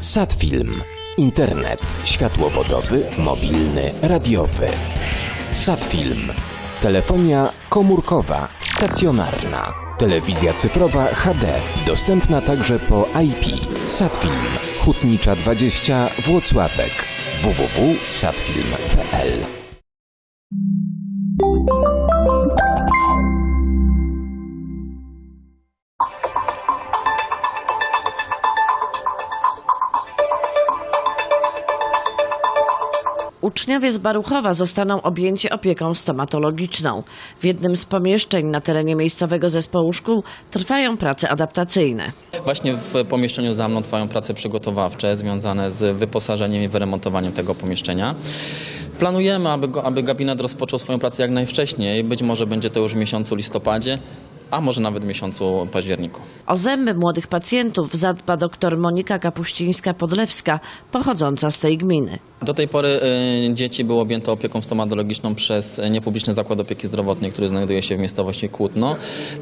Satfilm. Internet, światłowodowy, mobilny, radiowy. Satfilm. Telefonia komórkowa, stacjonarna. Telewizja cyfrowa HD, dostępna także po IP. Satfilm. Hutnicza 20 Włocławek. www.satfilm.pl Uczniowie z Baruchowa zostaną objęci opieką stomatologiczną. W jednym z pomieszczeń na terenie miejscowego zespołu szkół trwają prace adaptacyjne. Właśnie w pomieszczeniu za mną trwają prace przygotowawcze związane z wyposażeniem i wyremontowaniem tego pomieszczenia. Planujemy, aby, go, aby gabinet rozpoczął swoją pracę jak najwcześniej. Być może będzie to już w miesiącu listopadzie, a może nawet w miesiącu październiku. O zęby młodych pacjentów zadba dr Monika Kapuścińska-Podlewska, pochodząca z tej gminy. Do tej pory y, dzieci były objęte opieką stomatologiczną przez niepubliczny zakład opieki zdrowotnej, który znajduje się w miejscowości Kłutno.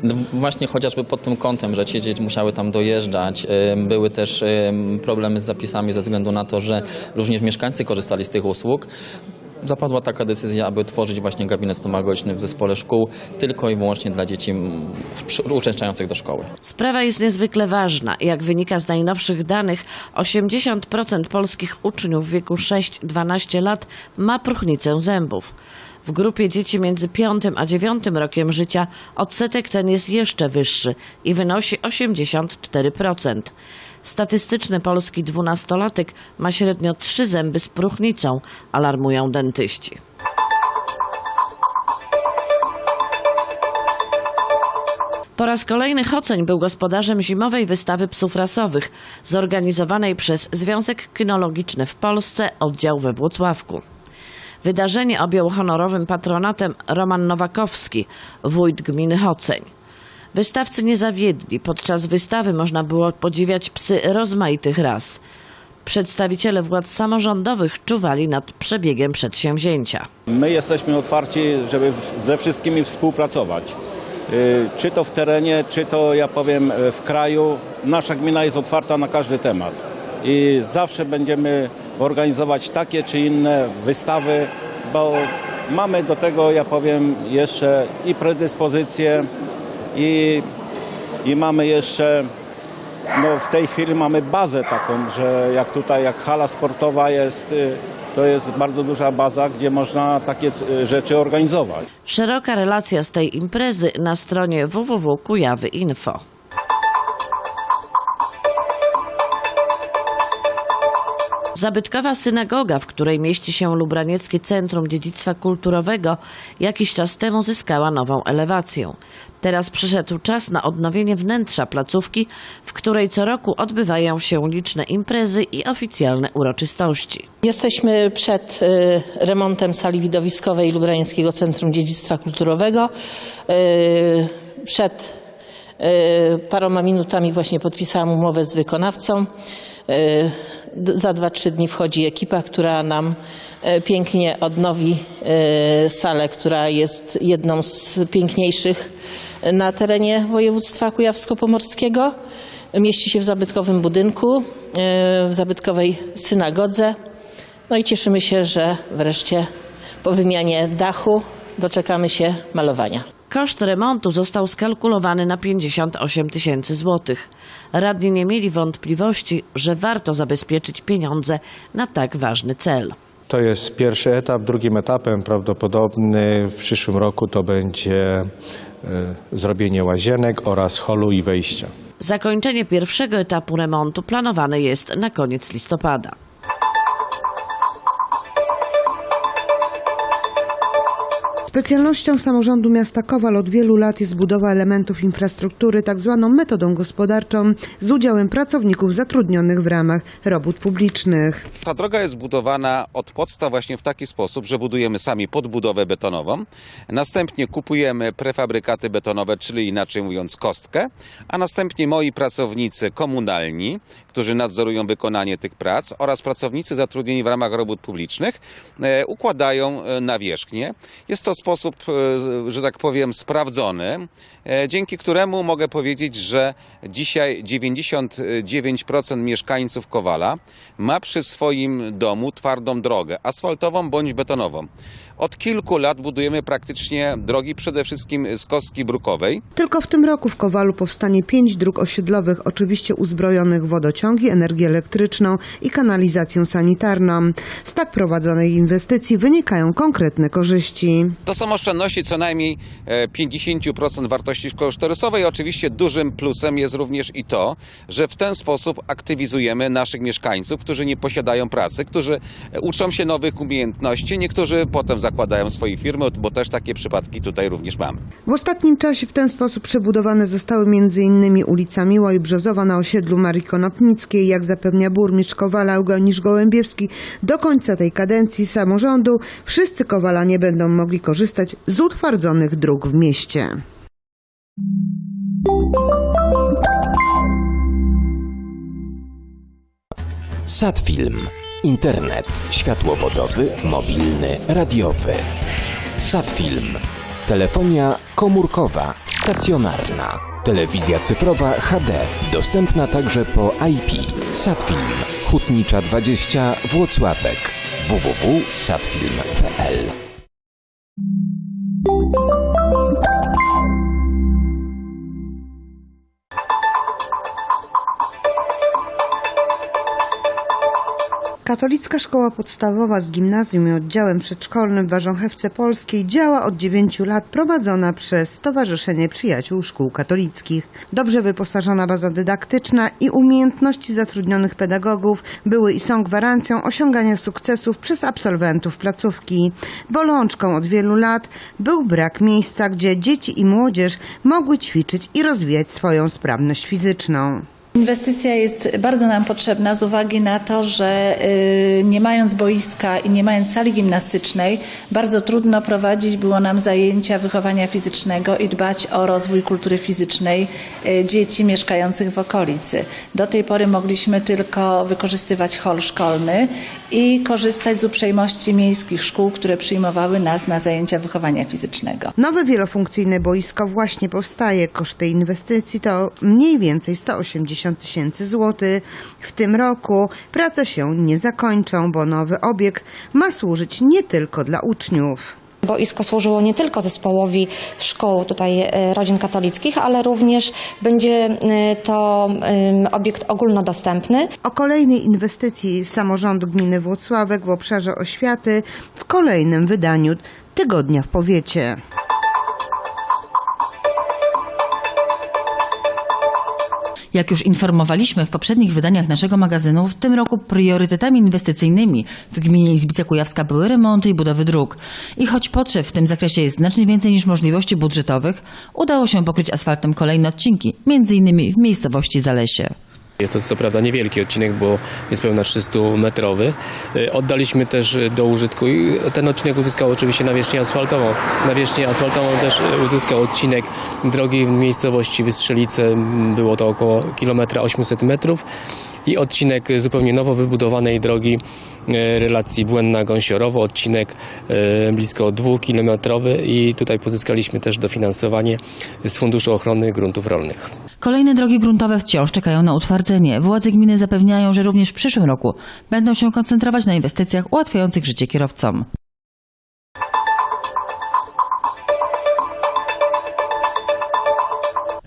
D- Właśnie chociażby pod tym kątem, że ci dzieci musiały tam dojeżdżać. y, Były też y, problemy z zapisami ze względu na to, że również mieszkańcy korzystali z tych usług. Zapadła taka decyzja, aby tworzyć właśnie gabinet stomatologiczny w zespole szkół tylko i wyłącznie dla dzieci mm, uczęszczających do szkoły. Sprawa jest niezwykle ważna. Jak wynika z najnowszych danych, 80% polskich uczniów w wieku 6-12 lat ma próchnicę zębów. W grupie dzieci między 5 a 9 rokiem życia odsetek ten jest jeszcze wyższy i wynosi 84%. Statystyczny polski dwunastolatek ma średnio trzy zęby z próchnicą, alarmują dentyści. Po raz kolejny Choceń był gospodarzem zimowej wystawy psów rasowych, zorganizowanej przez Związek Kynologiczny w Polsce, oddział we Włocławku. Wydarzenie objął honorowym patronatem Roman Nowakowski, wójt gminy Choceń. Wystawcy nie zawiedli. Podczas wystawy można było podziwiać psy rozmaitych ras. Przedstawiciele władz samorządowych czuwali nad przebiegiem przedsięwzięcia. My jesteśmy otwarci, żeby ze wszystkimi współpracować. Y, Czy to w terenie, czy to ja powiem y, w kraju. Nasza gmina jest otwarta na każdy temat. I zawsze będziemy organizować takie czy inne wystawy, bo mamy do tego, ja powiem, jeszcze i predyspozycje, i, i mamy jeszcze no w tej chwili mamy bazę taką, że jak tutaj, jak hala sportowa jest, y, to jest bardzo duża baza, gdzie można takie y, rzeczy organizować. Szeroka relacja z tej imprezy na stronie www.kujawy.info. Zabytkowa synagoga, w której mieści się Lubranieckie Centrum Dziedzictwa Kulturowego, jakiś czas temu zyskała nową elewację. Teraz przyszedł czas na odnowienie wnętrza placówki, w której co roku odbywają się liczne imprezy i oficjalne uroczystości. Jesteśmy przed y, remontem sali widowiskowej Lubrańskiego Centrum Dziedzictwa Kulturowego. Y, Przed paroma minutami właśnie podpisałam umowę z wykonawcą. D- Za dwa, trzy dni wchodzi ekipa, która nam y, pięknie odnowi salę, która jest jedną z piękniejszych na terenie województwa kujawsko-pomorskiego. Mieści się w zabytkowym budynku, w zabytkowej synagodze. No i cieszymy się, że wreszcie po wymianie dachu doczekamy się malowania. Koszt remontu został skalkulowany na 58 tysięcy złotych. Radni nie mieli wątpliwości, że warto zabezpieczyć pieniądze na tak ważny cel. To jest pierwszy etap. Drugim etapem prawdopodobny w przyszłym roku to będzie e, zrobienie łazienek oraz holu i wejścia. Zakończenie pierwszego etapu remontu planowane jest na koniec listopada. Specjalnością samorządu miasta Kowal od wielu lat jest budowa elementów infrastruktury tak zwaną metodą gospodarczą z udziałem pracowników zatrudnionych w ramach robót publicznych. Ta droga jest budowana od podstaw właśnie w taki sposób, że budujemy sami podbudowę betonową, następnie kupujemy prefabrykaty betonowe, czyli inaczej mówiąc kostkę, a następnie moi pracownicy komunalni, którzy nadzorują wykonanie tych prac oraz pracownicy zatrudnieni w ramach robót publicznych e, układają e, nawierzchnię. Jest to sposób, e, że tak powiem, sprawdzony, e, dzięki któremu mogę powiedzieć, że dzisiaj 99% mieszkańców Kowala ma przy swoim domu twardą drogę, asfaltową bądź betonową. Od kilku lat budujemy praktycznie drogi przede wszystkim z kostki brukowej. Tylko w tym roku w Kowalu powstanie pięć dróg osiedlowych, oczywiście uzbrojonych w wodociągi, energię elektryczną i kanalizację sanitarną. Z tak prowadzonej inwestycji wynikają konkretne korzyści. To są oszczędności co najmniej e, 50% wartości kosztorysowej. Oczywiście dużym plusem jest również i to, że w ten sposób aktywizujemy naszych mieszkańców, którzy nie posiadają pracy, którzy e, uczą się nowych umiejętności, niektórzy potem zakładają swoje firmy, bo też takie przypadki tutaj również mamy. W ostatnim czasie w ten sposób przebudowane zostały m.in. ulica Miła i Brzozowa na osiedlu Marii Konopnickiej. Jak zapewnia burmistrz Kowala Eugeniusz Gołębiewski, do końca tej kadencji samorządu wszyscy Kowalanie będą mogli korzystać z utwardzonych dróg w mieście. Satfilm. Internet, światłowodowy, mobilny, radiowy. Satfilm. Telefonia komórkowa, stacjonarna. Telewizja cyfrowa HD, dostępna także po IP. Satfilm. Hutnicza 20 Włocławek. www.satfilm.pl Katolicka Szkoła Podstawowa z gimnazjum i oddziałem przedszkolnym w Warząchewce Polskiej działa od 9 lat prowadzona przez Stowarzyszenie Przyjaciół Szkół Katolickich. Dobrze wyposażona baza dydaktyczna i umiejętności zatrudnionych pedagogów były i są gwarancją osiągania sukcesów przez absolwentów placówki. Bolączką od wielu lat był brak miejsca, gdzie dzieci i młodzież mogły ćwiczyć i rozwijać swoją sprawność fizyczną. Inwestycja jest bardzo nam potrzebna z uwagi na to, że y, nie mając boiska i nie mając sali gimnastycznej, bardzo trudno prowadzić było nam zajęcia wychowania fizycznego i dbać o rozwój kultury fizycznej y, dzieci mieszkających w okolicy. Do tej pory mogliśmy tylko wykorzystywać hol szkolny i korzystać z uprzejmości miejskich szkół, które przyjmowały nas na zajęcia wychowania fizycznego. Nowe wielofunkcyjne boisko właśnie powstaje. Koszty inwestycji to mniej więcej 180 tysięcy złotych. W tym roku prace się nie zakończą, bo nowy obiekt ma służyć nie tylko dla uczniów. Boisko służyło nie tylko zespołowi szkół tutaj e, rodzin katolickich, ale również będzie e, to em, obiekt ogólnodostępny. O kolejnej inwestycji samorządu gminy Włocławek w obszarze oświaty w kolejnym wydaniu Tygodnia w Powiecie. Jak już informowaliśmy w poprzednich wydaniach naszego magazynu, w tym roku priorytetami inwestycyjnymi w gminie Izbica Kujawska były remonty i budowy dróg. I choć potrzeb w tym zakresie jest znacznie więcej niż możliwości budżetowych, udało się pokryć asfaltem kolejne odcinki, m.in. w miejscowości Zalesie. Jest to co prawda niewielki odcinek, bo niespełna 300 metrowy. Y, Oddaliśmy też do użytku i ten odcinek uzyskał oczywiście nawierzchnię asfaltową. Nawierzchnię asfaltową też uzyskał odcinek drogi w miejscowości Wystrzelice. Było to około kilometra 800 metrów i odcinek zupełnie nowo wybudowanej drogi y, relacji Błędna-Gąsiorowo. Odcinek y, blisko dwukilometrowy i tutaj pozyskaliśmy też dofinansowanie z Funduszu Ochrony Gruntów Rolnych. Kolejne drogi gruntowe wciąż czekają na utwardzenie. Władze gminy zapewniają, że również w przyszłym roku będą się koncentrować na inwestycjach ułatwiających życie kierowcom.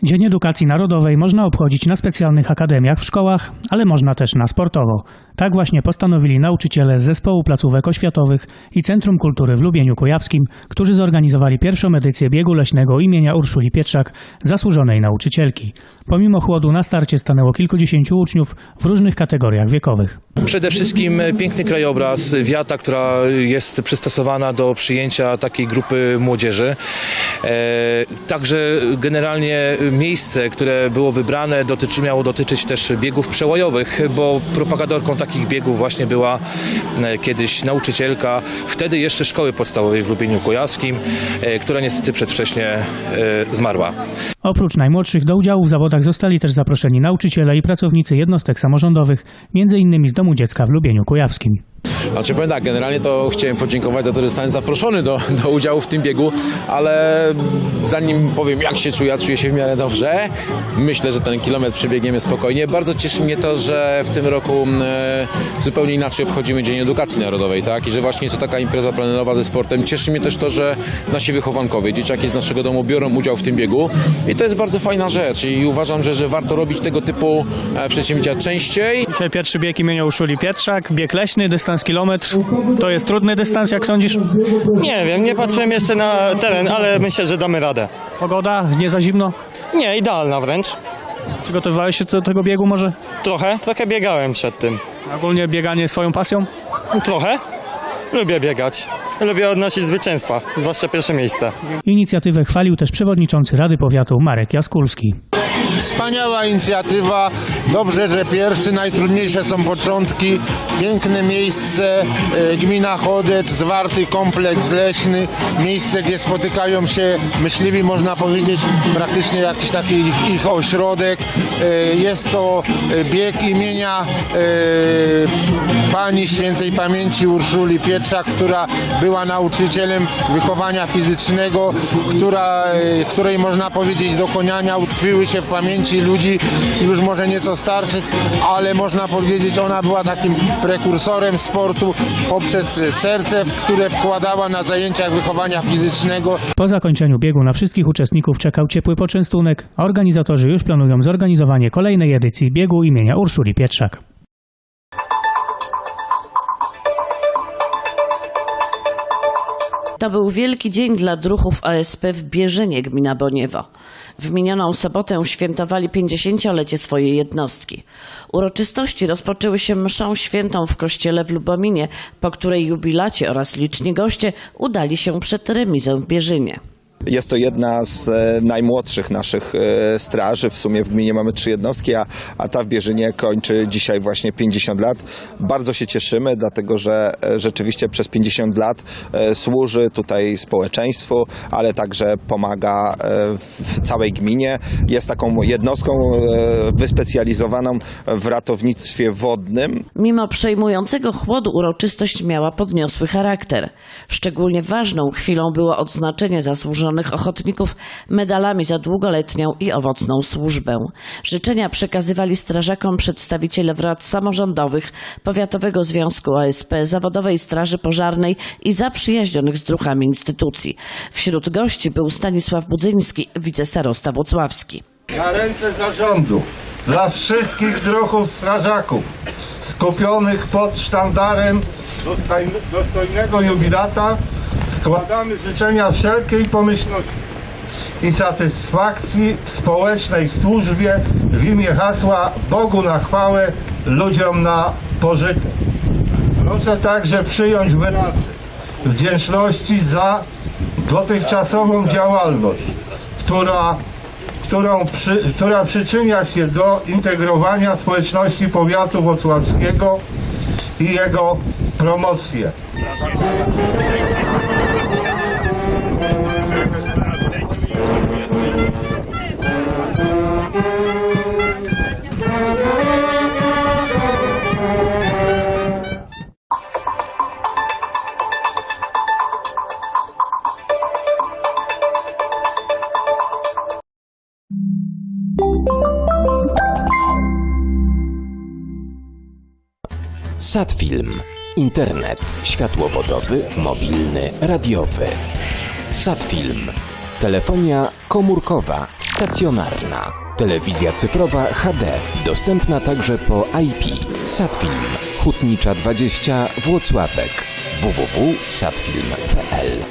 Dzień Edukacji Narodowej można obchodzić na specjalnych akademiach w szkołach, ale można też na sportowo. Tak właśnie postanowili nauczyciele z Zespołu Placówek Oświatowych i Centrum Kultury w Lubieniu Kujawskim, którzy zorganizowali pierwszą edycję biegu leśnego imienia Urszuli Pietrzak, zasłużonej nauczycielki. Pomimo chłodu na starcie stanęło kilkudziesięciu uczniów w różnych kategoriach wiekowych. Przede wszystkim piękny krajobraz, wiata, która jest przystosowana do przyjęcia takiej grupy młodzieży. E, także generalnie miejsce, które było wybrane, dotyczy, miało dotyczyć też biegów przełajowych, bo propagatorką takich biegów właśnie była e, kiedyś nauczycielka, wtedy jeszcze szkoły podstawowej w Lubieniu Kujawskim, e, która niestety przedwcześnie e, zmarła. Oprócz najmłodszych do udziału w zawodach zostali też zaproszeni nauczyciele i pracownicy jednostek samorządowych, między innymi z Domu Dziecka w Lubieniu Kujawskim. Znaczy powiem tak, generalnie to chciałem podziękować za to, że zostałem zaproszony do, do udziału w tym biegu, ale zanim powiem jak się czuję, ja czuję się w miarę dobrze. Myślę, że ten kilometr przebiegniemy spokojnie. Bardzo cieszy mnie to, że w tym roku e, zupełnie inaczej obchodzimy Dzień Edukacji Narodowej, tak? I że właśnie jest to taka impreza plenerowa ze sportem. Cieszy mnie też to, że nasi wychowankowie, dzieciaki z naszego domu biorą udział w tym biegu i to jest bardzo fajna rzecz i uważam, że, że warto robić tego typu e, przedsięwzięcia częściej. Dzisiaj pierwszy bieg imienia Urszuli Pietrzak, bieg leśny, dystans kilometr. To jest trudny dystans, jak sądzisz? Nie wiem, nie patrzyłem jeszcze na teren, ale myślę, że damy radę. Pogoda? Nie za zimno? Nie, idealna wręcz. Przygotowywałeś się do tego biegu może? Trochę, trochę biegałem przed tym. Ogólnie bieganie swoją pasją? Trochę. Lubię biegać. Lubię odnosić zwycięstwa, zwłaszcza pierwsze miejsce. Inicjatywę chwalił też przewodniczący Rady Powiatu Marek Jaskulski. Wspaniała inicjatywa. Dobrze, że pierwszy. Najtrudniejsze są początki. Piękne miejsce. e, Gmina Chodecz, zwarty kompleks leśny. Miejsce, gdzie spotykają się myśliwi, można powiedzieć, praktycznie jakiś taki ich, ich ośrodek. E, Jest to e, bieg imienia pani świętej pamięci Urszuli Pietrzak, która była nauczycielem wychowania fizycznego, która, której można powiedzieć dokonania utkwiły się w pamięci ludzi już może nieco starszych, ale można powiedzieć ona była takim prekursorem sportu poprzez serce, w które wkładała na zajęciach wychowania fizycznego. Po zakończeniu biegu na wszystkich uczestników czekał ciepły poczęstunek, a organizatorzy już planują zorganizowanie kolejnej edycji biegu imienia Urszuli Pietrzak. To był wielki dzień dla druhów ASP w Bierzynie, gmina Boniewo. W minioną sobotę świętowali 50-lecie swojej jednostki. Uroczystości rozpoczęły się mszą świętą w kościele w Lubominie, po której jubilaci oraz liczni goście udali się przed remizę w Bierzynie. Jest to jedna z e, najmłodszych naszych e, straży. W sumie w gminie mamy trzy jednostki, a, a ta w Bierzynie kończy dzisiaj właśnie 50 lat. Bardzo się cieszymy, dlatego że e, rzeczywiście przez 50 lat służy tutaj społeczeństwu, ale także pomaga w całej gminie. Jest taką jednostką wyspecjalizowaną w ratownictwie wodnym. Mimo przejmującego chłodu uroczystość miała podniosły charakter. Szczególnie ważną chwilą było odznaczenie ochotników medalami za długoletnią i owocną służbę. Życzenia przekazywali strażakom przedstawiciele wrad samorządowych, Powiatowego Związku ASP, Zawodowej Straży Pożarnej i zaprzyjaźnionych z druhami instytucji. Wśród gości był Stanisław Budzyński, wicestarosta włocławski. Na ręce zarządu dla wszystkich druhów strażaków skupionych pod sztandarem dostojn- dostojnego jubilata składamy życzenia wszelkiej pomyślności i satysfakcji w społecznej służbie w imię hasła Bogu na chwałę, ludziom na pożytek. Proszę także przyjąć wyrazy wdzięczności za dotychczasową działalność, która którą przy, która przyczynia się do integrowania społeczności powiatu włocławskiego i jego promocję. Satfilm. Internet, światłowodowy, mobilny, radiowy. Satfilm. Telefonia komórkowa, stacjonarna. Telewizja cyfrowa HD, dostępna także po IP. Satfilm. Hutnicza 20 Włocławek. www.satfilm.pl